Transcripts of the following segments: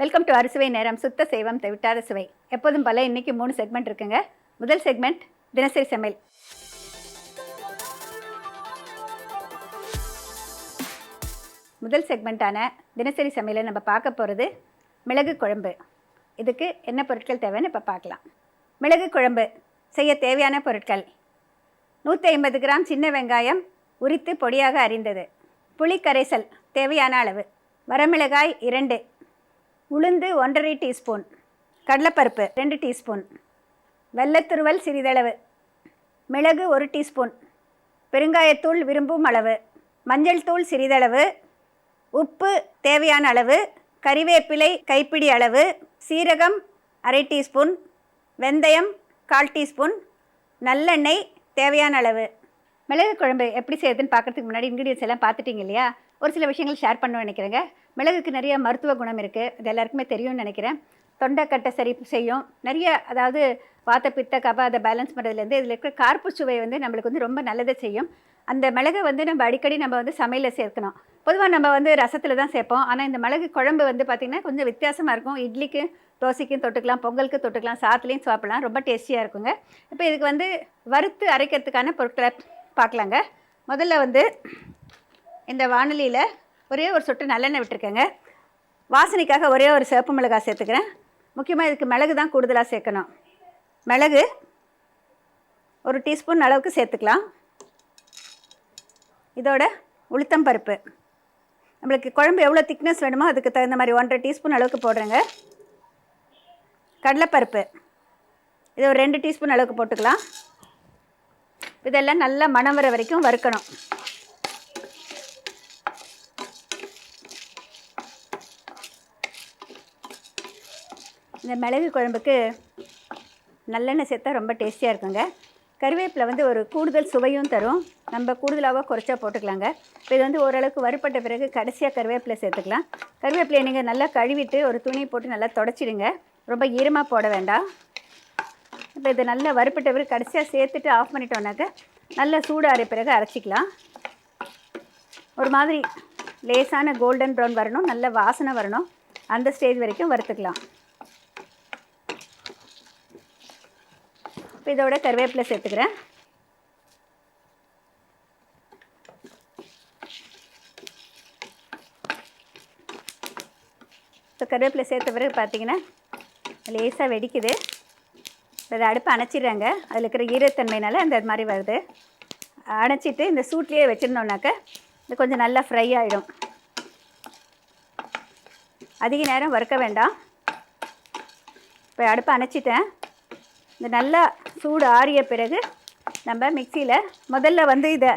Welcome to அறுசுவை நேரம் சுத்த செய்வம் தவிட்டாத சுவை எப்போதும் போல இன்னைக்கு மூணு செக்மெண்ட் இருக்குங்க. முதல் செக்மெண்ட் தினசரி சமையல். முதல் செக்மெண்ட்டான தினசரி சமையலை நம்ம பார்க்க போகிறது மிளகு குழம்பு. இதுக்கு என்ன பொருட்கள் தேவைன்னு இப்போ பார்க்கலாம். மிளகு குழம்பு செய்ய தேவையான பொருட்கள். நூற்றி ஐம்பது கிராம் சின்ன வெங்காயம் உரித்து பொடியாக அரிந்தது. புளி கரைசல் தேவையான அளவு. வரமிளகாய் இரண்டு உளுந்து ஒன்றரை டீஸ்பூன் கடலைப்பருப்பு ரெண்டு டீஸ்பூன் வெள்ளத்துருவல் சிறிதளவு மிளகு ஒரு டீஸ்பூன் பெருங்காயத்தூள் விரும்பும் அளவு மஞ்சள் தூள் சிறிதளவு உப்பு தேவையான அளவு கறிவேப்பிலை கைப்பிடி அளவு சீரகம் அரை டீஸ்பூன் வெந்தயம் கால் டீஸ்பூன் நல்லெண்ணெய் தேவையான அளவு. மிளகு குழம்பு எப்படி செய்யுதுன்னு பார்க்கறதுக்கு முன்னாடி இன்க்ரீடியன்ஸ் எல்லாம் பார்த்துட்டீங்க இல்லையா? ஒரு சில விஷயங்கள் ஷேர் பண்ண நினைக்கிறேங்க. மிளகுக்கு நிறைய மருத்துவ குணம் இருக்குது இது எல்லாருக்குமே தெரியும்னு நினைக்கிறேன். தொண்டைக்கட்டை சரி செய்யும். நிறைய அதாவது வாத்த பித்த கப அதை பேலன்ஸ் பண்ணுறதுலேருந்து இதில் இருக்கிற கார்ப்பு சுவை வந்து நம்மளுக்கு வந்து ரொம்ப நல்லதை செய்யும். அந்த மிளகை வந்து நம்ம அடிக்கடி நம்ம வந்து சமையலில் சேர்க்கணும். பொதுவாக நம்ம வந்து ரசத்தில் தான் சேர்ப்போம். ஆனால் இந்த மிளகு குழம்பு வந்து பார்த்திங்கன்னா கொஞ்சம் வித்தியாசமாக இருக்கும். இட்லிக்கு தோசைக்கும் தொட்டுக்கலாம் பொங்கலுக்கு தொட்டுக்கலாம் சாத்துலேயும் சாப்பிடலாம். ரொம்ப டேஸ்டியாக இருக்குங்க. இப்போ இதுக்கு வந்து வறுத்து அரைக்கிறதுக்கான பொருட்களை பார்க்கலாங்க. முதல்ல வந்து இந்த வானொலியில் ஒரே ஒரு சொட்டு நல்லெண்ணெய் விட்டுருக்கேங்க. வாசனைக்காக ஒரே ஒரு சிவப்பு மிளகாய் சேர்த்துக்கிறேன். முக்கியமாக இதுக்கு மிளகு தான் கூடுதலாக சேர்க்கணும். மிளகு ஒரு டீஸ்பூன் அளவுக்கு சேர்த்துக்கலாம். இதோட உளுத்தம் பருப்பு. நம்மளுக்கு குழம்பு எவ்வளோ திக்னஸ் வேணுமோ அதுக்கு தகுந்த மாதிரி ஒன்றரை டீஸ்பூன் அளவுக்கு போடுறேங்க. கடலைப்பருப்பு. இது ஒரு ரெண்டு டீஸ்பூன் அளவுக்கு போட்டுக்கலாம். இதெல்லாம் நல்லா மணம் வர வரைக்கும் வறுக்கணும். இந்த மிளகு குழம்புக்கு நல்லெண்ணெய் சேர்த்தா ரொம்ப டேஸ்டியாக இருக்குங்க. கருவேப்பிலை வந்து ஒரு கூடுதல் சுவையும் தரும். நம்ம கூடுதலாக குறைச்சா போட்டுக்கலாங்க. இப்போ இது வந்து ஓரளவுக்கு வறுப்பட்ட பிறகு கடைசியாக கருவேப்பிலை சேர்த்துக்கலாம். கருவேப்பிலையை நீங்கள் நல்லா கழுவிட்டு ஒரு துணி போட்டு நல்லா தொடச்சிடுங்க. ரொம்ப ஈரமாக போட வேண்டாம். இப்போ இது நல்லா வறுப்பட்ட பிறகு கடைசியாக சேர்த்துட்டு ஆஃப் பண்ணிட்டோன்னாக்க நல்லா சூடாகிற பிறகு அரைச்சிக்கலாம். ஒரு மாதிரி லேசான கோல்டன் ப்ரௌன் வரணும். நல்ல வாசனை வரணும். அந்த ஸ்டேஜ் வரைக்கும் வறுத்துக்கலாம். இப்போ இதோட கருவேப்பிலை சேர்த்துக்கிறேன். இப்போ கருவேப்பிலை சேர்த்த பிறகு பார்த்தீங்கன்னா லேசாக வெடிக்குது. இப்போ இதை அடுப்பை அணைச்சிடுறாங்க. அதில் இருக்கிற ஈரத்தன்மைனால அந்த இது மாதிரி வருது. அணைச்சிட்டு இந்த சூட்லேயே வச்சுருந்தோம்னாக்க இது கொஞ்சம் நல்லா ஃப்ரை ஆகிடும் அதிக நேரம் வறுக்க வேண்டாம். இப்போ அடுப்பை அணைச்சிட்டேன். இந்த நல்லா சூடு ஆறிய பிறகு நம்ம மிக்சியில் முதல்ல வந்து இதை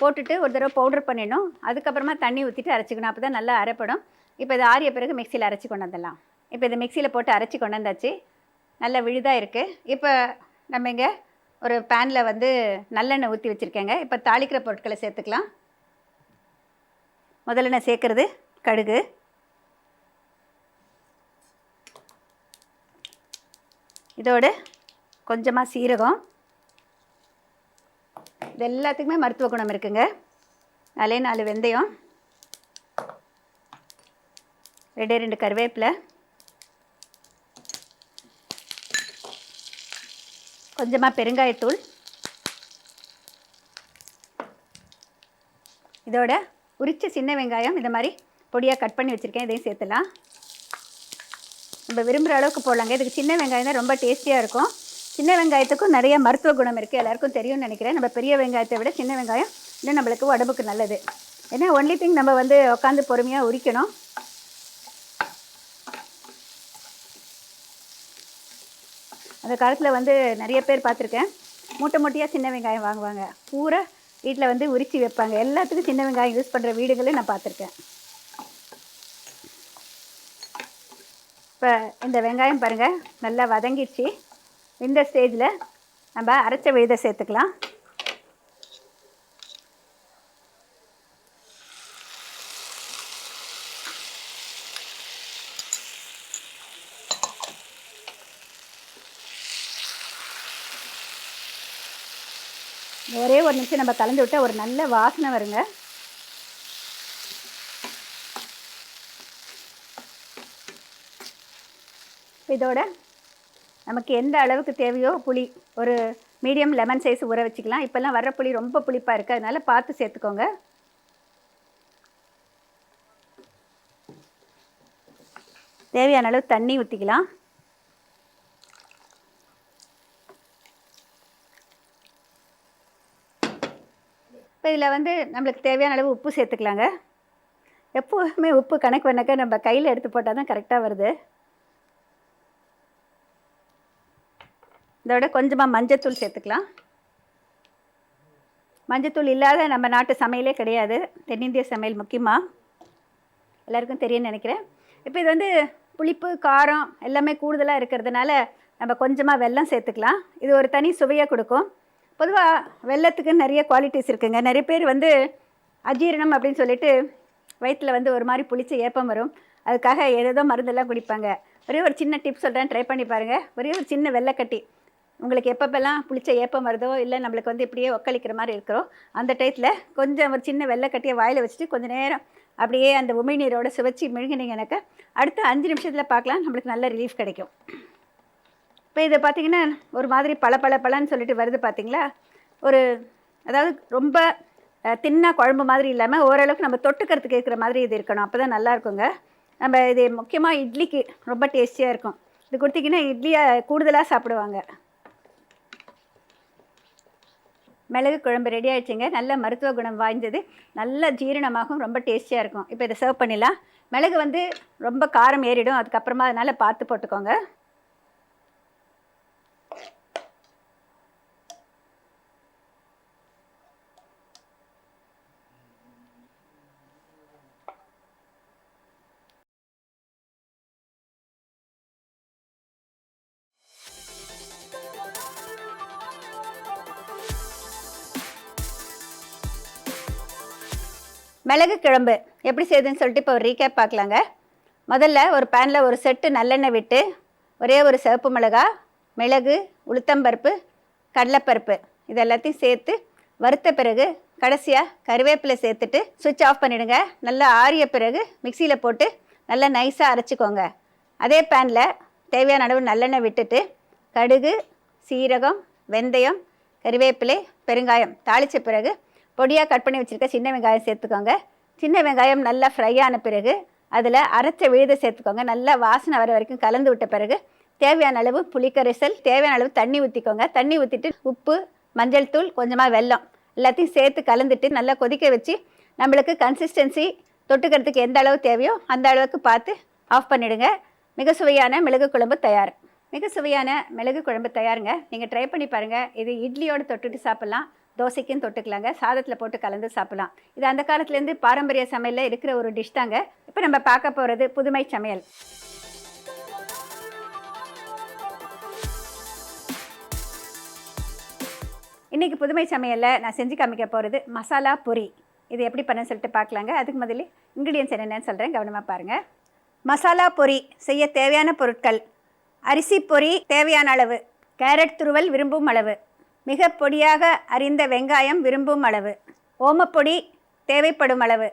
போட்டுட்டு ஒரு தடவை பவுடர் பண்ணிடணும். அதுக்கப்புறமா தண்ணி ஊற்றிட்டு அரைச்சிக்கணும். அப்போ தான் நல்லா அரைப்படும். இப்போ இது ஆறிய பிறகு மிக்சியில் அரைச்சி கொண்டு வந்துடலாம். இப்போ இதை மிக்சியில் போட்டு அரைச்சி கொண்டு வந்தாச்சு. நல்ல விழுதாக இருக்குது இப்போ நம்ம இங்கே ஒரு பேனில் வந்து நல்லெண்ணெய் ஊற்றி வச்சுருக்கேங்க. இப்போ தாளிக்கிற பொருட்களை சேர்த்துக்கலாம். முதல்ல நான் சேர்க்குறது கடுகு. இதோடு கொஞ்சமாக சீரகம். இது எல்லாத்துக்குமே மருத்துவ குணம் இருக்குங்க. நாலே நாலு வெந்தயம். ரெண்டே ரெண்டு கருவேப்பிலை. கொஞ்சமாக பெருங்காயத்தூள். இதோட உரித்த சின்ன வெங்காயம் இந்த மாதிரி பொடியாக கட் பண்ணி வச்சுருக்கேன். இதையும் சேர்த்துலாம். நம்ம விரும்புகிற அளவுக்கு போடலாங்க. இதுக்கு சின்ன வெங்காயம் தான் ரொம்ப டேஸ்டியாக இருக்கும். சின்ன வெங்காயத்துக்கும் நிறைய மருத்துவ குணம் இருக்குது எல்லாருக்கும் தெரியும்னு நினைக்கிறேன். நம்ம பெரிய வெங்காயத்தை விட சின்ன வெங்காயம் இன்னும் நம்மளுக்கு உடம்புக்கு நல்லது. ஏன்னா ஒன்லி திங் நம்ம வந்து உட்காந்து பொறுமையாக உரிக்கணும். அந்த காலத்தில் வந்து நிறைய பேர் பார்த்துருக்கேன். மூட்டை மூட்டையாக சின்ன வெங்காயம் வாங்குவாங்க. பூரா வீட்டில் வந்து உரித்து வைப்பாங்க. எல்லாத்துக்கும் சின்ன வெங்காயம் யூஸ் பண்ணுற வீடுகளையும் நான் பார்த்துருக்கேன். இப்போ இந்த வெங்காயம் பாருங்கள் நல்லா வதங்கிடுச்சு. இந்த ஸ்டேஜில் நம்ம அரைச்ச விழுதை சேர்த்துக்கலாம். ஒரே ஒரு நிமிஷம் நம்ம கலந்து விட்டால் ஒரு நல்ல வாசனை வருங்க. இதோட நமக்கு எந்த அளவுக்கு தேவையோ புளி ஒரு மீடியம் லெமன் சைஸ் ஊற வச்சுக்கலாம். இப்போல்லாம் வர்ற புளி ரொம்ப புளிப்பாக இருக்குது அதனால் பார்த்து சேர்த்துக்கோங்க. தேவையான அளவு தண்ணி ஊற்றிக்கலாம் இப்போ இதில் வந்து நம்மளுக்கு தேவையான அளவு உப்பு சேர்த்துக்கலாங்க. எப்போவுமே உப்பு கணக்கு பண்ணக்க நம்ம கையில் எடுத்து போட்டால் தான் கரெக்டாக வருது. இதோட கொஞ்சமாக மஞ்சத்தூள் சேர்த்துக்கலாம். மஞ்சத்தூள் இல்லாத நம்ம நாட்டு சமையலே கிடையாது. தென்னிந்திய சமையல் முக்கியமாக எல்லாருக்கும் தெரியும்னு நினைக்கிறேன். இப்போ இது வந்து புளிப்பு காரம் எல்லாமே கூடுதலாக இருக்கிறதுனால நம்ம கொஞ்சமாக வெல்லம் சேர்த்துக்கலாம். இது ஒரு தனி சுவையாக கொடுக்கும். பொதுவாக வெள்ளத்துக்கு நிறைய குவாலிட்டிஸ் இருக்குங்க. நிறைய பேர் வந்து அஜீரணம் அப்படின்னு சொல்லிட்டு வயிற்றில் வந்து ஒரு மாதிரி புளிச்ச ஏப்பம் வரும். அதுக்காக ஏதேதோ மருந்தெல்லாம் குடிப்பாங்க. ஒரே ஒரு சின்ன டிப் சொல்கிறேன் ட்ரை பண்ணி பாருங்கள் ஒரே ஒரு சின்ன வெள்ளைக்கட்டி. உங்களுக்கு எப்பப்பெல்லாம் புளிச்ச ஏப்பம் வருதோ இல்லை நம்மளுக்கு வந்து இப்படியே ஒக்களிக்கிற மாதிரி இருக்கிறோம் அந்த டயத்தில் கொஞ்சம் ஒரு சின்ன வெள்ளைக்கட்டியை வாயில் வச்சுட்டு கொஞ்சம் நேரம் அப்படியே அந்த உமிழ்நீரோட சுவைச்சி மெழுகினீங்கனாக்கா அடுத்த அஞ்சு நிமிஷத்தில் பார்க்கலாம் நம்மளுக்கு நல்ல ரிலீஃப் கிடைக்கும். இப்போ இதை பார்த்தீங்கன்னா ஒரு மாதிரி பல பல பழன்னு சொல்லிட்டு வருது பார்த்திங்களா ஒரு அதாவது ரொம்ப தின்னா குழம்பு மாதிரி இல்லாமல் ஓரளவுக்கு நம்ம தொட்டுக்கிறதுக்கு இருக்கிற மாதிரி இது இருக்கணும். அப்போ தான் நல்லா இருக்குங்க. நம்ம இது முக்கியமாக இட்லிக்கு ரொம்ப டேஸ்டியாக இருக்கும். இது கொடுத்தீங்கன்னா இட்லியை கூடுதலாக சாப்பிடுவாங்க. மிளகு குழம்பு ரெடி ஆகிடுச்சிங்க நல்ல மருத்துவ குணம் வாய்ந்தது. நல்ல ஜீரணமாகவும் ரொம்ப டேஸ்டியாக இருக்கும். இப்போ இதை சர்வ் பண்ணிடலாம். மிளகு வந்து ரொம்ப காரம் ஏறிடும். அதுக்கப்புறமா அதனால் பார்த்து போட்டுக்கோங்க. மிளகு கிழம்பு எப்படி செய்யுதுன்னு சொல்லிட்டு இப்போ ஒரு ரீகேப் பார்க்கலாங்க. முதல்ல ஒரு பேனில் ஒரு செட்டு நல்லெண்ணெய் விட்டு ஒரே ஒரு சிவப்பு மிளகா மிளகு உளுத்தம்பருப்பு கடலைப்பருப்பு இது எல்லாத்தையும் சேர்த்து வறுத்த பிறகு கடைசியாக கருவேப்பிலை சேர்த்துட்டு சுவிட்ச் ஆஃப் பண்ணிவிடுங்க நல்லா ஆறிய பிறகு மிக்சியில் போட்டு நல்லா நைஸாக அரைச்சிக்கோங்க. அதே பேனில் தேவையான அளவு நல்லெண்ணெய் விட்டுட்டு கடுகு சீரகம் வெந்தயம் கருவேப்பிலை பெருங்காயம் தாளித்த பிறகு பொடியாக கட் பண்ணி வச்சுருக்க சின்ன வெங்காயம் சேர்த்துக்கோங்க. சின்ன வெங்காயம் நல்லா ஃப்ரை ஆன பிறகு அதில் அரைச்ச விழுதை சேர்த்துக்கோங்க. நல்லா வாசனை வர வரைக்கும் கலந்து விட்ட பிறகு தேவையான அளவு புளிக்கரைசல் தேவையான அளவு தண்ணி ஊற்றிக்கோங்க தண்ணி ஊற்றிட்டு உப்பு மஞ்சள் தூள் கொஞ்சமாக வெல்லம் எல்லாத்தையும் சேர்த்து கலந்துட்டு நல்லா கொதிக்க வச்சு நம்மளுக்கு கன்சிஸ்டன்சி தொட்டுக்கிறதுக்கு எந்த அளவு தேவையோ அந்த அளவுக்கு பார்த்து ஆஃப் பண்ணிவிடுங்க மிக சுவையான மிளகு குழம்பு தயார். மிக சுவையான மிளகு குழம்பு தயாருங்க. நீங்கள் ட்ரை பண்ணி பாருங்கள் இது இட்லியோடு தொட்டுட்டு சாப்பிட்லாம். தோசைக்கும் தொட்டுக்கலாங்க. சாதத்தில் போட்டு கலந்து சாப்பிட்லாம். இது அந்த காலத்துலேருந்து பாரம்பரிய சமையலில் இருக்கிற ஒரு டிஷ் தாங்க. இப்போ நம்ம பார்க்க போகிறது புதுமை சமையல். இன்றைக்கி புதுமை சமையலில் நான் செஞ்சு காமிக்க போகிறது மசாலா பொரி. இது எப்படி பண்ண சொல்லிட்டு பார்க்கலாங்க. அதுக்கு முதல்ல இன்க்ரீடியன்ஸ் என்னென்னு சொல்கிறேன் கவனமாக பாருங்கள் மசாலா பொரி செய்ய தேவையான பொருட்கள். அரிசி பொரி தேவையான அளவு. கேரட் துருவல் விரும்பும் அளவு. மிக பொடியாக அரிந்த வெங்காயம் விரும்பும் அளவு. ஓமப்பொடி தேவைப்படும் அளவு.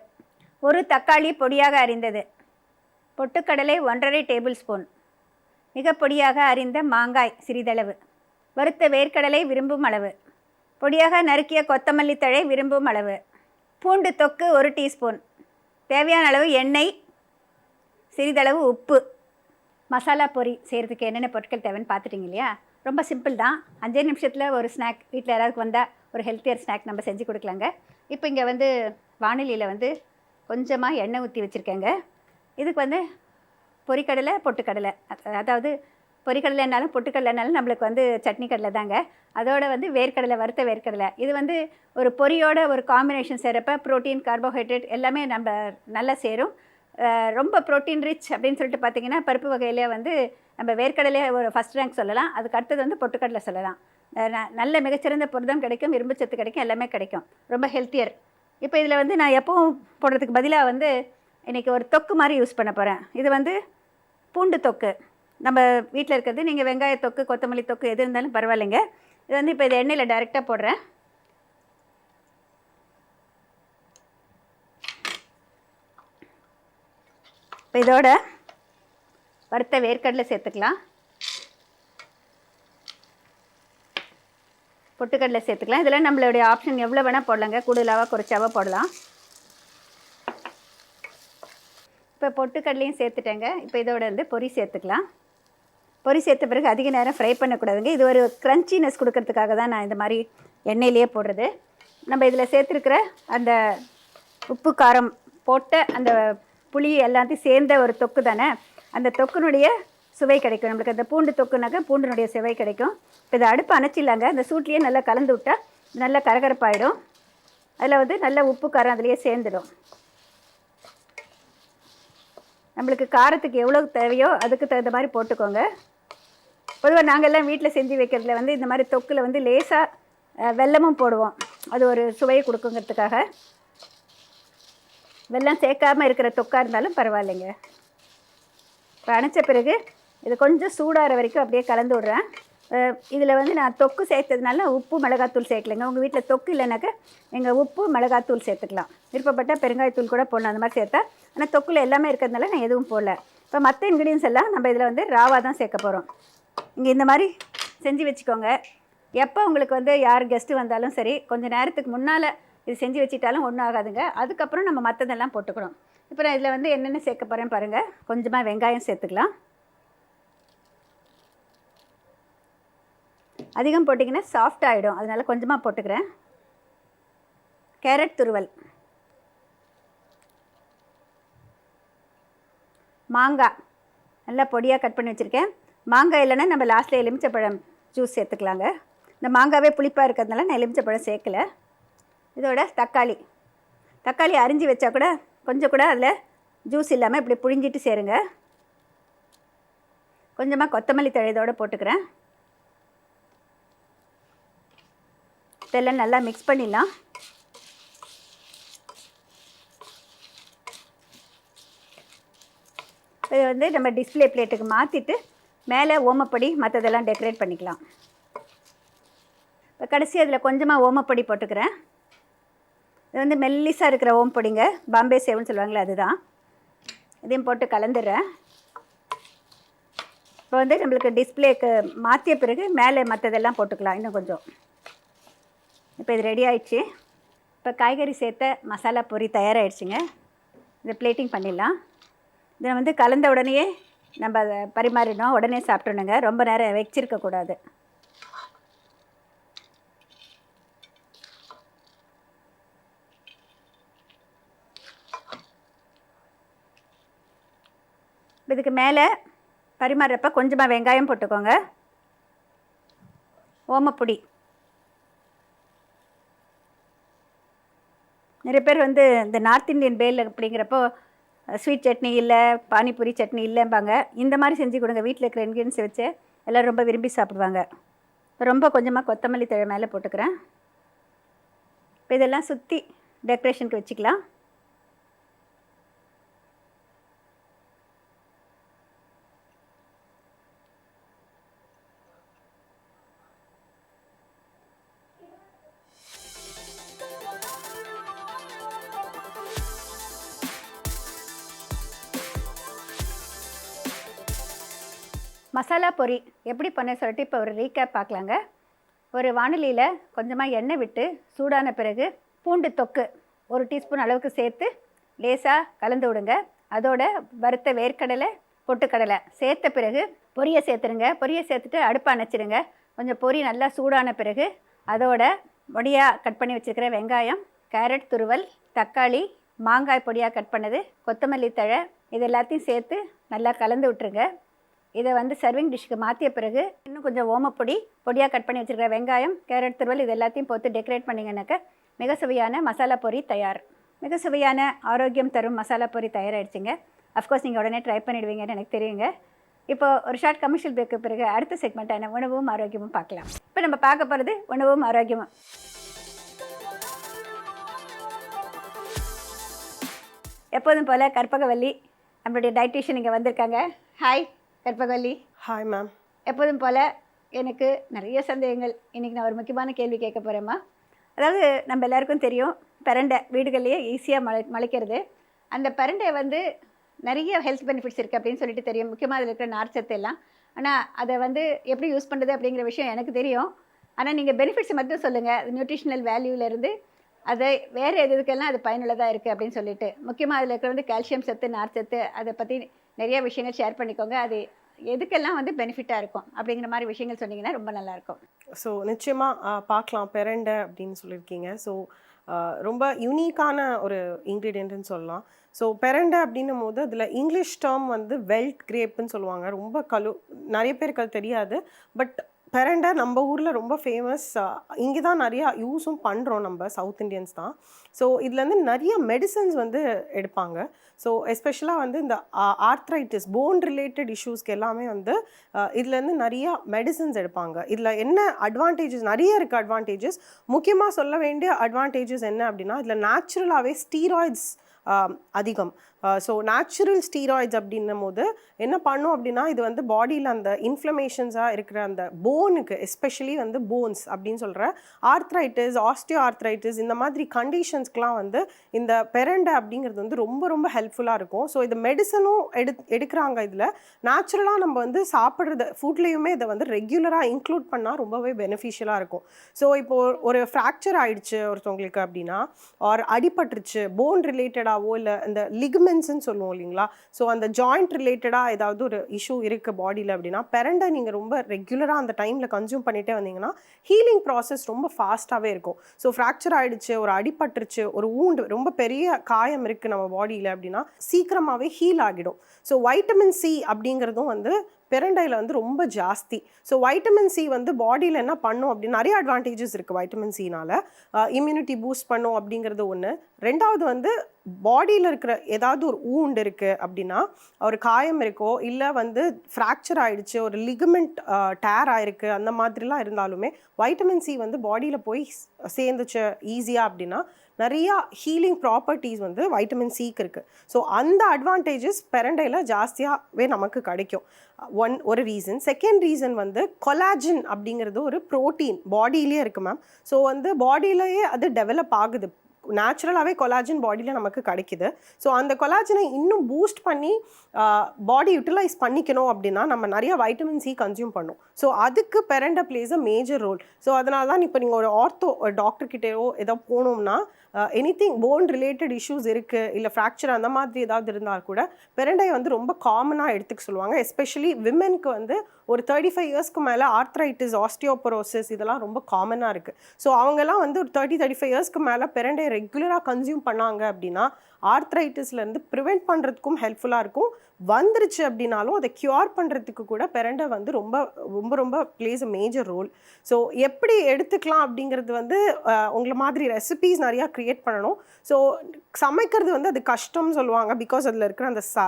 ஒரு தக்காளி பொடியாக அரிந்தது பொட்டுக்கடலை ஒன்றரை டேபிள் ஸ்பூன் மிக பொடியாக அரிந்த மாங்காய் சிறிதளவு. வறுத்த வேர்க்கடலை விரும்பும் அளவு. பொடியாக நறுக்கிய கொத்தமல்லி தழை விரும்பும் அளவு. பூண்டு தொக்கு ஒரு டீஸ்பூன். தேவையான அளவு எண்ணெய் சிறிதளவு உப்பு. மசாலா பொரி செய்கிறதுக்கு என்னென்ன பொருட்கள் தேவைன்னு பார்த்துட்டிங்க இல்லையா? ரொம்ப சிம்பிள் தான். அஞ்சே நிமிஷத்தில் ஒரு ஸ்நாக் வீட்டில் யாராவது வந்தால் ஒரு ஹெல்த்தியர் ஸ்நாக் நம்ம செஞ்சு கொடுக்கலாங்க. இப்போ இங்கே வந்து வானிலையில் வந்து கொஞ்சமாக எண்ணெய் ஊற்றி வச்சுருக்கேங்க. இதுக்கு வந்து பொரிக்கடலை பொட்டுக்கடலை. அதாவது பொரிக்கடலைனாலும் பொட்டுக்கடலைனாலும் நம்மளுக்கு வந்து சட்னி கடலை தாங்க. அதோட வந்து வேர்க்கடலை வறுத்த வேர்க்கடலை. இது வந்து ஒரு பொரியோட ஒரு காம்பினேஷன் செய்கிறப்ப ப்ரோட்டீன் கார்போஹைட்ரேட் எல்லாமே நம்ம நல்லா சேரும். ரொம்ப ப்ரோட்டீன் ரிச் அப்படின்னு சொல்லிட்டு பார்த்தீங்கன்னா பருப்பு வகையிலே வந்து நம்ம வேர்க்கடலையே ஒரு ஃபஸ்ட் ரேங்க் சொல்லலாம். அதுக்கு அடுத்தது வந்து பொட்டுக்கடலை சொல்லலாம். நல்ல மிகச்சிறந்த புரதம் கிடைக்கும் இரும்பு சத்து கிடைக்கும் எல்லாமே கிடைக்கும். ரொம்ப ஹெல்த்தியர் இப்போ இதில் வந்து நான் எப்பவும் போடுறதுக்கு பதிலாக வந்து இன்றைக்கி ஒரு தொக்கு மாதிரி யூஸ் பண்ண போகிறேன் இது வந்து பூண்டு தொக்கு. நம்ம வீட்டில் இருக்கிறது நீங்கள் வெங்காய தொக்கு கொத்தமல்லி தொக்கு எது இருந்தாலும் பரவாயில்லைங்க. இது வந்து இப்போ இது எண்ணெயில் டைரெக்டாக போடுறேன். இப்போ இதோட வறுத்த வேர்க்கடலை சேர்த்துக்கலாம். பொட்டுக்கடலை சேர்த்துக்கலாம். இதில் நம்மளுடைய ஆப்ஷன் எவ்வளோ வேணால் போடலாங்க. கூடுதலாக குறைச்சாவோ போடலாம். இப்போ பொட்டுக்கடலையும் சேர்த்துட்டேங்க. இப்போ இதோட வந்து பொரி சேர்த்துக்கலாம். பொரி சேர்த்த பிறகு அதிக நேரம் ஃப்ரை பண்ணக்கூடாதுங்க. இது ஒரு க்ரன்ச்சினஸ் கொடுக்கறதுக்காக தான் நான் இந்த மாதிரி எண்ணெயிலேயே போடுறது. நம்ம இதில் சேர்த்துருக்கிற அந்த உப்பு காரம் போட்ட அந்த புளி எல்லாத்தையும் சேர்ந்த ஒரு தொக்கு தானே? அந்த தொக்குனுடைய சுவை கிடைக்கும். நம்மளுக்கு அந்த பூண்டு தொக்குனாக்கா பூண்டினுடைய சுவை கிடைக்கும். இப்போ இதை அடுப்பு அணைச்சிடலாங்க. அந்த சூட்லேயே நல்லா கலந்து விட்டால் நல்லா கரகரப்பாயிடும். அதில் வந்து நல்ல உப்பு காரம் அதுலேயே சேர்ந்துடும். நம்மளுக்கு காரத்துக்கு எவ்வளோ தேவையோ அதுக்கு தகுந்த மாதிரி போட்டுக்கோங்க. பொதுவாக நாங்கள்லாம் வீட்டில் செஞ்சு வைக்கிறதுல வந்து இந்த மாதிரி தொக்கில் வந்து லேசாக வெல்லமும் போடுவோம். அது ஒரு சுவையை கொடுக்குங்கிறதுக்காக. வெள்ளம் சேர்க்காம இருக்கிற தொக்கா இருந்தாலும் பரவாயில்லைங்க. இப்போ அணைச்ச பிறகு இது கொஞ்சம் சூடாகிற வரைக்கும் அப்படியே கலந்து விட்றேன். இதில் வந்து நான் தொக்கு சேர்த்ததுனால உப்பு மிளகாத்தூள் சேர்க்கலைங்க. உங்கள் வீட்டில் தொக்கு இல்லைனாக்கா எங்கள் உப்பு மிளகாத்தூள் சேர்த்துக்கலாம். விருப்பப்பட்டால் பெருங்காயத்தூள் கூட போடலாம். அந்த மாதிரி சேர்த்தா ஆனால் தொக்கில் எல்லாமே இருக்கிறதுனால நான் எதுவும் போடல. இப்போ மற்ற இன்க்ரீடியன்ஸ் எல்லாம் நம்ம இதில் வந்து ராவாக தான் சேர்க்க போகிறோம் இங்கே இந்த மாதிரி செஞ்சு வச்சுக்கோங்க. எப்போ உங்களுக்கு வந்து யார் கெஸ்ட்டு வந்தாலும் சரி கொஞ்சம் நேரத்துக்கு முன்னால் இது செஞ்சு வச்சிட்டாலும் ஒன்றும் ஆகாதுங்க. அதுக்கப்புறம் நம்ம மற்றதெல்லாம் போட்டுக்கணும். இப்போ நான் இதில் வந்து என்னென்ன சேர்க்க போகிறேன் பாருங்கள் கொஞ்சமாக வெங்காயம் சேர்த்துக்கலாம். அதிகம் போட்டிங்கன்னா சாஃப்ட் ஆகிடும் அதனால கொஞ்சமாக போட்டுக்கிறேன். கேரட் துருவல். மாங்காய். நல்லா பொடியாக கட் பண்ணி வச்சுருக்கேன். மாங்காய் இல்லைன்னா நம்ம லாஸ்ட்டில் எலுமிச்சப்பழம் ஜூஸ் சேர்த்துக்கலாங்க. இந்த மாங்காவே புளிப்பாக இருக்கிறதுனால நான் எலுமிச்சப்பழம் சேர்க்கல. இதோட தக்காளி. தக்காளி அரிஞ்சு வச்சா கூட கொஞ்சம் கூட அதில் ஜூஸ் இல்லாமல் இப்படி புழிஞ்சிட்டு சேருங்க. கொஞ்சமாக கொத்தமல்லி தழையதோடு போட்டுக்கிறேன். இதெல்லாம் நல்லா மிக்ஸ் பண்ணிடலாம். இதை வந்து நம்ம டிஸ்ப்ளே பிளேட்டுக்கு மாற்றிட்டு மேலே ஓமப்படி மற்றதெல்லாம் டெக்கரேட் பண்ணிக்கலாம். இப்போ கடைசி அதில் கொஞ்சமாக ஓமப்படி போட்டுக்கிறேன். இது வந்து மெல்லிஸாக இருக்கிற ஓம் பொடிங்க. பாம்பே சேவுன்னு சொல்லுவாங்களே அதுதான். இதையும் போட்டு கலந்துடுறேன். இப்போ வந்து நம்மளுக்கு டிஸ்பிளேக்கு மாற்றிய பிறகு மேலே மற்றதெல்லாம் போட்டுக்கலாம் இன்னும் கொஞ்சம். இப்போ இது ரெடி ஆயிடுச்சு. இப்போ காய்கறி சேர்த்த மசாலா பொரி தயாராகிடுச்சுங்க இதை பிளேட்டிங் பண்ணிடலாம். இதை வந்து கலந்த உடனேயே நம்ம அதை பரிமாறினோம் உடனே சாப்பிட்ணுங்க ரொம்ப நேரம் வச்சிருக்கக்கூடாது. இதுக்கு மேலே பரிமாறுறப்ப கொஞ்சமாக வெங்காயம் போட்டுக்கோங்க. ஓமப்பொடி. நிறைய பேர் வந்து இந்த நார்த் இந்தியன் பேல் அப்படிங்கிறப்போ ஸ்வீட் சட்னி இல்லை பானிபூரி சட்னி இல்லைம்பாங்க. இந்த மாதிரி செஞ்சு கொடுங்க. வீட்டில் இருக்கிற இன்க்ரீடியன்ஸ் வச்சு எல்லோரும் ரொம்ப விரும்பி சாப்பிடுவாங்க. ரொம்ப கொஞ்சமாக கொத்தமல்லி தழை மேலே போட்டுக்கிறேன். இப்போ இதெல்லாம் சுற்றி டெக்கரேஷனுக்கு வச்சுக்கலாம். மசாலா பொரி எப்படி பண்ண சொல்லிட்டு இப்போ ஒரு ரீகேப் பார்க்கலாங்க. ஒரு வானொலியில் கொஞ்சமாக எண்ணெய் விட்டு சூடான பிறகு பூண்டு தொக்கு ஒரு டீஸ்பூன் அளவுக்கு சேர்த்து லேசாக கலந்து விடுங்க. அதோட வறுத்த வேர்க்கடலை பொட்டுக்கடலை சேர்த்த பிறகு பொரியை சேர்த்துருங்க. பொரியை சேர்த்துட்டு அடுப்பை அணைச்சிடுங்க கொஞ்சம் பொரி நல்லா சூடான பிறகு அதோட பொடியாக கட் பண்ணி வச்சுருக்கிற வெங்காயம் கேரட் துருவல் தக்காளி மாங்காய் பொடியாக கட் பண்ணது கொத்தமல்லி தழை இது எல்லாத்தையும் சேர்த்து நல்லா கலந்து விட்டுருங்க. இதை வந்து சர்விங் டிஷ்ஷுக்கு மாற்றிய பிறகு இன்னும் கொஞ்சம் ஓமப்பொடி பொடியாக கட் பண்ணி வச்சுருக்கிற வெங்காயம் கேரட் துருவல் இது எல்லாத்தையும் போட்டு டெக்கரேட் பண்ணிங்கனாக்க மிக சுவையான மசாலா பொரி தயார். மிக சுவையான ஆரோக்கியம் தரும் மசாலா பொரி தயாராகிடுச்சிங்க அஃப்கோர்ஸ் நீங்கள் உடனே ட்ரை பண்ணிடுவீங்கன்னு எனக்கு தெரியுங்க. இப்போ ஒரு ஷார்ட் கமர்ஷியல் பிரேக்கு பிறகு அடுத்த செக்மெண்ட்டான உணவும் ஆரோக்கியமும் பார்க்கலாம். இப்போ நம்ம பார்க்க போகிறது உணவும் ஆரோக்கியமும். எப்போதும் போல் கற்பகவல்லி நம்மளுடைய டயட்டிஷியன் இங்கே வந்திருக்காங்க. ஹாய் கற்பகவல்லி ஹாய் மேம் எப்போதும் போல் எனக்கு நிறைய சந்தேகங்கள். இன்றைக்கி நான் ஒரு முக்கியமான கேள்வி கேட்க போகிறேம்மா அதாவது நம்ம எல்லாருக்கும் தெரியும் பிரண்டை வீடுகள்லேயே ஈஸியாக மழை முளைக்கிறது அந்த பிரண்டையை வந்து நிறைய ஹெல்த் பெனிஃபிட்ஸ் இருக்குது அப்படின்னு சொல்லிட்டு தெரியும். முக்கியமாக அதில் இருக்கிற நார்ச்சத்து எல்லாம். ஆனால் அதை வந்து எப்படி யூஸ் பண்ணுறது அப்படிங்கிற விஷயம் எனக்கு தெரியும். ஆனால் நீங்கள் பெனிஃபிட்ஸ் மட்டும் சொல்லுங்கள் நியூட்ரிஷனல் வேல்யூலேருந்து அதை வேறு எது எதுக்கெல்லாம் அது பயனுள்ளதாக இருக்குது அப்படின்னு சொல்லிட்டு. முக்கியமாக அதில் இருக்கிற வந்து கால்சியம் சத்து நார்ச்சத்து அதை பற்றி நிறைய விஷயங்கள் ஷேர் பண்ணிக்கோங்க. அது எதுக்கெல்லாம் வந்து பெனிஃபிட்டாக இருக்கும்? அப்படிங்கிற மாதிரி விஷயங்கள் சொன்னீங்கன்னா ரொம்ப நல்லாயிருக்கும் ஸோ நிச்சயமாக பார்க்கலாம். பெரண்டை அப்படின்னு சொல்லியிருக்கீங்க. ஸோ ரொம்ப யூனிக்கான ஒரு இன்க்ரீடியன்ட்னு சொல்லலாம். ஸோ பெரண்டை அப்படின்னும் போது அதில் இங்கிலீஷ் டேர்ம் வந்து வெல்ட் கிரேப்புன்னு சொல்லுவாங்க. ரொம்ப கழு நிறைய பேருக்கு அது தெரியாது. பட் பெரண்டை நம்ம ஊரில் ரொம்ப ஃபேமஸ் இங்கே தான் நிறையா யூஸும் பண்ணுறோம் நம்ம சவுத் இண்டியன்ஸ் தான். ஸோ இதுலேருந்து நிறைய மெடிசன்ஸ் வந்து எடுப்பாங்க. ஸோ எஸ்பெஷலாக வந்து இந்த ஆர்த்ரைட்டிஸ் போன் ரிலேட்டட் இஷ்யூஸ்க்கு எல்லாமே வந்து இதுலேருந்து நிறைய மெடிசன்ஸ் எடுப்பாங்க. இதில் என்ன அட்வான்டேஜஸ் நிறைய இருக்குது அட்வான்டேஜஸ் முக்கியமாக சொல்ல வேண்டிய அட்வான்டேஜஸ் என்ன அப்படின்னா இதில் நேச்சுரலாகவே ஸ்டீராய்ட்ஸ் அதிகம். ஸோ நேச்சுரல் ஸ்டீராய்ட்ஸ் அப்படின்னும் போது என்ன பண்ணும் அப்படின்னா இது வந்து பாடியில் அந்த இன்ஃப்ளமேஷன்ஸாக இருக்கிற அந்த போனுக்கு எஸ்பெஷலி வந்து போன்ஸ் அப்படின்னு சொல்கிற ஆர்த்ரைட்டிஸ் ஆஸ்டியோ ஆர்த்ரைட்டிஸ் இந்த மாதிரி கண்டிஷன்ஸ்க்கெலாம் வந்து இந்த பெரண்டை அப்படிங்கிறது வந்து ரொம்ப ரொம்ப ஹெல்ப்ஃபுல்லாக இருக்கும். ஸோ இது மெடிசனும் எடு எடுக்கிறாங்க இதில். நேச்சுரலாக நம்ம வந்து சாப்பிட்றது ஃபுட்லேயுமே இதை வந்து ரெகுலராக இன்க்ளூட் பண்ணால் ரொம்பவே பெனிஃபிஷியலாக இருக்கும். ஸோ இப்போது ஒரு ஃப்ராக்சர் ஆயிடுச்சு ஒருத்தவங்களுக்கு அப்படின்னா ஆர் அடிபட்டுருச்சு போன் ரிலேட்டடாகவோ இல்லை இந்த லிகமெண்ட்ஸ்ன்னு சொல்லுவோம் இல்லைங்களா? ஸோ அந்த ஜாயிண்ட் ரிலேட்டடாக ஏதாவது ஒரு இஷ்யூ இருக்குது பாடியில் அப்படின்னா பெரண்டை நீங்கள் ரொம்ப ரெகுலராக அந்த டைமில் கன்சியூம் பண்ணிகிட்டே வந்தீங்கன்னா ஹீலிங் ப்ராசஸ் ரொம்ப ஃபாஸ்ட்டாகவே இருக்கும். ஸோ ஃப்ராக்சர் ஆகிடுச்சு ஒரு அடிபட்டுருச்சு ஒரு ஊண்டு ரொம்ப பெரிய காயம் இருக்குது நம்ம பாடியில் அப்படின்னா சீக்கிரமாகவே ஹீல் ஆகிடும். ஸோ வைட்டமின் சி அப்படிங்கிறதும் வந்து பெரண்டையில் வந்து ரொம்ப ஜாஸ்தி. ஸோ வைட்டமின் சி வந்து பாடியில் என்ன பண்ணும் அப்படின்னு நிறைய அட்வான்டேஜஸ் இருக்குது வைட்டமின் சினால் இம்யூனிட்டி பூஸ்ட் பண்ணும் அப்படிங்கிறது ஒன்று ரெண்டாவது வந்து பாடியில் இருக்கிற ஏதாவது ஒரு ஊண்டு இருக்குது அப்படின்னா ஒரு காயம் இருக்கோ இல்லை வந்து ஃப்ராக்சர் ஆகிடுச்சு ஒரு லிகமெண்ட் டேர் ஆயிருக்கு அந்த மாதிரிலாம் இருந்தாலுமே வைட்டமின் சி வந்து பாடியில் போய் சேர்ந்துச்சு ஈஸியாக அப்படின்னா நிறையா ஹீலிங் ப்ராப்பர்ட்டிஸ் வந்து வைட்டமின் சிக்கு இருக்குது ஸோ அந்த அட்வான்டேஜஸ் பெரண்டையில் ஜாஸ்தியாகவே நமக்கு கிடைக்கும். ஒன் ஒரு ரீசன் செகண்ட் ரீசன் வந்து கொலாஜின் அப்படிங்கிறது ஒரு ப்ரோட்டீன் பாடியிலே இருக்குது மேம் ஸோ வந்து பாடியிலேயே அது டெவலப் ஆகுது. நேச்சுரலாகவே கொலாஜின் பாடியில் நமக்கு கிடைக்குது. ஸோ அந்த கொலாஜினை இன்னும் பூஸ்ட் பண்ணி பாடி யூட்டிலைஸ் பண்ணிக்கணும் அப்படின்னா நம்ம நிறைய வைட்டமின் சி கன்சியூம் பண்ணும். ஸோ அதுக்கு பெரண்ட plays a major role so அதனால தான் இப்போ நீங்கள் ஒரு ஆர்த்தோ டாக்டர் கிட்டேயோ ஏதோ போனோம்னா anything bone related issues இருக்குது இல்லை ஃப்ராக்சர் அந்த மாதிரி ஏதாவது இருந்தால் கூட பெரண்டை வந்து ரொம்ப காமனாக எடுத்துக்க சொல்லுவாங்க. எஸ்பெஷலி விமென்க்கு வந்து ஒரு தேர்ட்டி ஃபைவ் இயர்ஸ்க்கு மேலே ஆர்த்ரைட்டிஸ் ஆஸ்டியோபரோசிஸ் இதெல்லாம் ரொம்ப காமனாக இருக்குது ஸோ அவங்கெல்லாம் வந்து ஒரு தேர்ட்டி தேர்ட்டி ஃபைவ் இயர்ஸ்க்கு மேலே பெரண்டை ரெகுலராக கன்சியூம் பண்ணாங்க அப்படின்னா ஆர்த்ரைட்டிஸ்லேருந்து ப்ரிவெண்ட் பண்ணுறதுக்கும் ஹெல்ப்ஃபுல்லாக இருக்கும். வந்துருச்சு அப்படின்னாலும் அதை க்யூர் பண்ணுறதுக்கு கூட பெரண்டை வந்து ரொம்ப ரொம்ப ரொம்ப plays a major role so எப்படி எடுத்துக்கலாம் அப்படிங்கிறது வந்து உங்களை மாதிரி ரெசிபீஸ் நிறையா க்ரியேட் பண்ணணும். ஸோ சமைக்கிறது வந்து அது கஷ்டம்னு சொல்லுவாங்க. பிகாஸ் அதில் இருக்கிற அந்த ச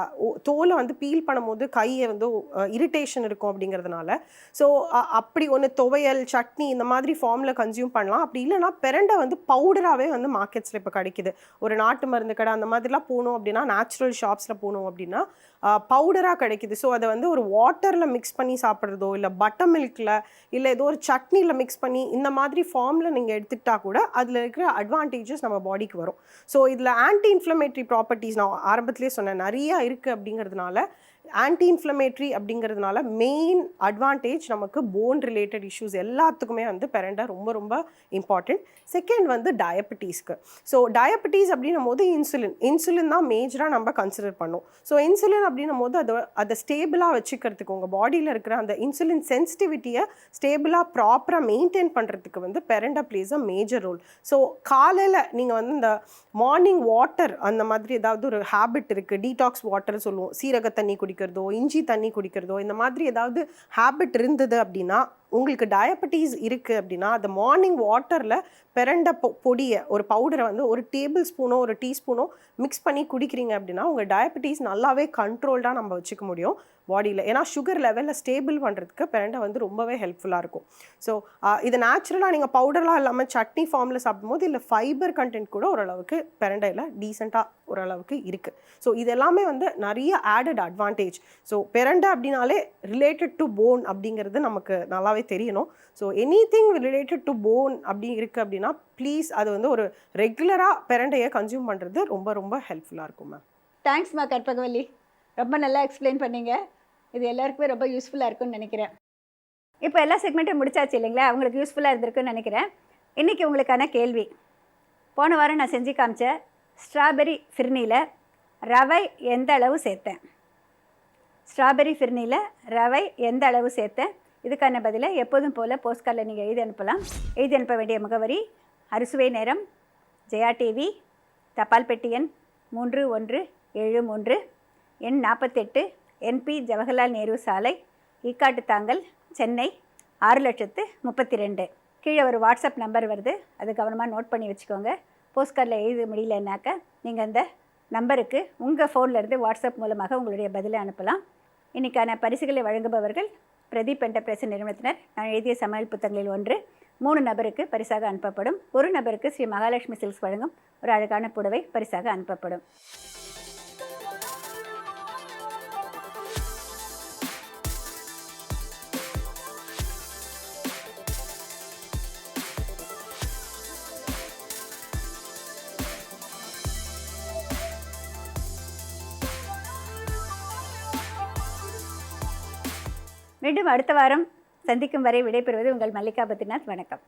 தோலை வந்து பீல் பண்ணும்போது கையை வந்து இரிட்டேஷன் இருக்கும் அப்படிங்கிறதுனால. ஸோ அப்படி ஒன்று துவையல் சட்னி இந்த மாதிரி ஃபார்மில் கன்சியூம் பண்ணலாம். அப்படி இல்லைனா பெரண்டை வந்து பவுடராகவே வந்து மார்க்கெட்ஸில் இப்போ கிடைக்குது. ஒரு நாட்டு மருந்து கடை அந்த மாதிரிலாம் போகணும் அப்படின்னா நேச்சுரல் ஷாப்ஸில் போகணும் அப்படின்னா பவுடராக கிடைக்குது. ஸோ அதை வந்து ஒரு வாட்டரில் மிக்ஸ் பண்ணி சாப்பிட்றதோ இல்லை பட்டர் மில்கில் இல்லை ஏதோ ஒரு சட்னியில் மிக்ஸ் பண்ணி இந்த மாதிரி ஃபார்மில் நீங்கள் எடுத்துக்கிட்டால் கூட அதில் இருக்கிற அட்வான்டேஜஸ் நம்ம பாடிக்கு வரும். ஸோ இதில் ஆன்டி இன்ஃப்ளமேட்ரி ப்ராப்பர்ட்டிஸ் நான் ஆரம்பத்திலே சொன்னேன். நிறையா இருக்குது அப்படிங்கிறதுனால ஆன்டி இன்ஃப்ளமேட்ரி அப்படிங்கிறதுனால மெயின் அட்வான்டேஜ் நமக்கு போன் ரிலேட்டட் இஷ்யூஸ் எல்லாத்துக்குமே வந்து பெரண்டா ரொம்ப ரொம்ப இம்பார்ட்டண்ட் செகண்ட் வந்து டயபெட்டிஸ்க்கு ஸோ டயபெட்டிஸ் அப்படின்னும் போது இன்சுலின் இன்சுலின் தான் மேஜராக நம்ம கன்சிடர் பண்ணோம். ஸோ இன்சுலின் அப்படின்னும் போது அதை அதை ஸ்டேபிளாக வச்சுக்கிறதுக்கு உங்கள் பாடியில் இருக்கிற அந்த இன்சுலின் சென்சிட்டிவிட்டியை ஸ்டேபிளாக ப்ராப்பராக மெயின்டைன் பண்ணுறதுக்கு வந்து பெரண்டா plays a major role so காலையில் நீங்கள் வந்து இந்த மார்னிங் வாட்டர் அந்த மாதிரி ஏதாவது ஒரு ஹேபிட் இருக்குது டீடாக்ஸ் வாட்டர் சொல்லுவோம். சீரக தண்ணி குடிக்கிறதோ இஞ்சி தண்ணி குடிக்கிறதோ இந்த மாதிரி ஏதாவது ஹேபிட் இருந்தது அப்படின்னா உங்களுக்கு டயபெட்டிஸ் இருக்குது அப்படின்னா அந்த மார்னிங் வாட்டரில் பிறண்ட பொ பொடியை ஒரு பவுடரை வந்து ஒரு டேபிள் ஸ்பூனோ ஒரு டீஸ்பூனோ மிக்ஸ் பண்ணி குடிக்கிறீங்க அப்படின்னா உங்கள் டயபெட்டிஸ் நல்லாவே கண்ட்ரோல்டாக நம்ம வச்சுக்க முடியும் பாடியில் ஏன்னா சுகர் லெவலில் ஸ்டேபிள் பண்ணுறதுக்கு பெரண்டை வந்து ரொம்பவே ஹெல்ப்ஃபுல்லாக இருக்கும். ஸோ இது நேச்சுரலாக நீங்கள் பவுடர்லாம் இல்லாமல் சட்னி ஃபார்மில் சாப்பிடும்போது இல்லை ஃபைபர் கண்டென்ட் கூட ஓரளவுக்கு பெரண்டையில் டீசெண்டாக ஓரளவுக்கு இருக்குது ஸோ இது எல்லாமே வந்து நிறைய ஆடட் அட்வான்டேஜ் ஸோ பெரண்டை அப்படின்னாலே ரிலேட்டட் டு போன் அப்படிங்கிறது நமக்கு நல்லாவே தெரியணும். So anything related to bone அப்படி இருக்குது அப்படின்னா ப்ளீஸ் அது வந்து ஒரு ரெகுலராக பெரண்டையை கன்சியூம் பண்ணுறது ரொம்ப ரொம்ப ஹெல்ப்ஃபுல்லாக இருக்கும் மேம் தேங்க்ஸ் மா கற்பகவல்லி. ரொம்ப நல்லா எக்ஸ்பிளைன் பண்ணீங்க. இது எல்லாருக்குமே ரொம்ப யூஸ்ஃபுல்லாக இருக்கும்னு நினைக்கிறேன். இப்போ எல்லா செக்மெண்ட்டும் முடிச்சாச்சு இல்லைங்களா? உங்களுக்கு யூஸ்ஃபுல்லாக இருந்திருக்குன்னு நினைக்கிறேன். இன்றைக்கி உங்களுக்கான கேள்வி. போன வாரம் நான் செஞ்சு காமிச்ச ஸ்ட்ராபெரி ஃபிர்னியில் ரவை எந்த அளவு சேர்த்தேன்? ஸ்ட்ராபெரி ஃபிர்னியில் ரவை எந்த அளவு சேர்த்தேன்? இதுக்கான பதிலை எப்போதும் போல் போஸ்ட் கார்டில் நீங்கள் எழுதி அனுப்பலாம். எழுதி அனுப்ப வேண்டிய முகவரி அறுசுவை நேரம் ஜெயா டிவி தபால் பெட்டி எண் மூன்று ஒன்று ஏழு மூன்று எண் நாற்பத்தெட்டு என்பி ஜவஹர்லால் நேரு சாலை ஈக்காட்டு தாங்கல் சென்னை ஆறு லட்சத்து முப்பத்தி ரெண்டு கீழே ஒரு வாட்ஸ்அப் நம்பர் வருது. அது கவனமாக நோட் பண்ணி வச்சுக்கோங்க. போஸ்ட் கார்டில் எழுத முடியலன்னாக்க நீங்கள் அந்த நம்பருக்கு உங்கள் ஃபோன்லேருந்து வாட்ஸ்அப் மூலமாக உங்களுடைய பதிலை அனுப்பலாம். இன்றைக்கான பரிசுகளை வழங்குபவர்கள் பிரதீப் என்டர்பிரைஸ் நிறுவனத்தினர். நான் எழுதிய சமையல் புத்தகங்களில் ஒன்று மூணு நபருக்கு பரிசாக அனுப்பப்படும் ஒரு நபருக்கு ஸ்ரீ மகாலட்சுமி சில்க்ஸ் வழங்கும் ஒரு அழகான புடவை பரிசாக அனுப்பப்படும். மீண்டும் அடுத்த வாரம் சந்திக்கும் வரை விடைபெறுவது உங்கள் மல்லிகா பத்ரிநாத். வணக்கம்.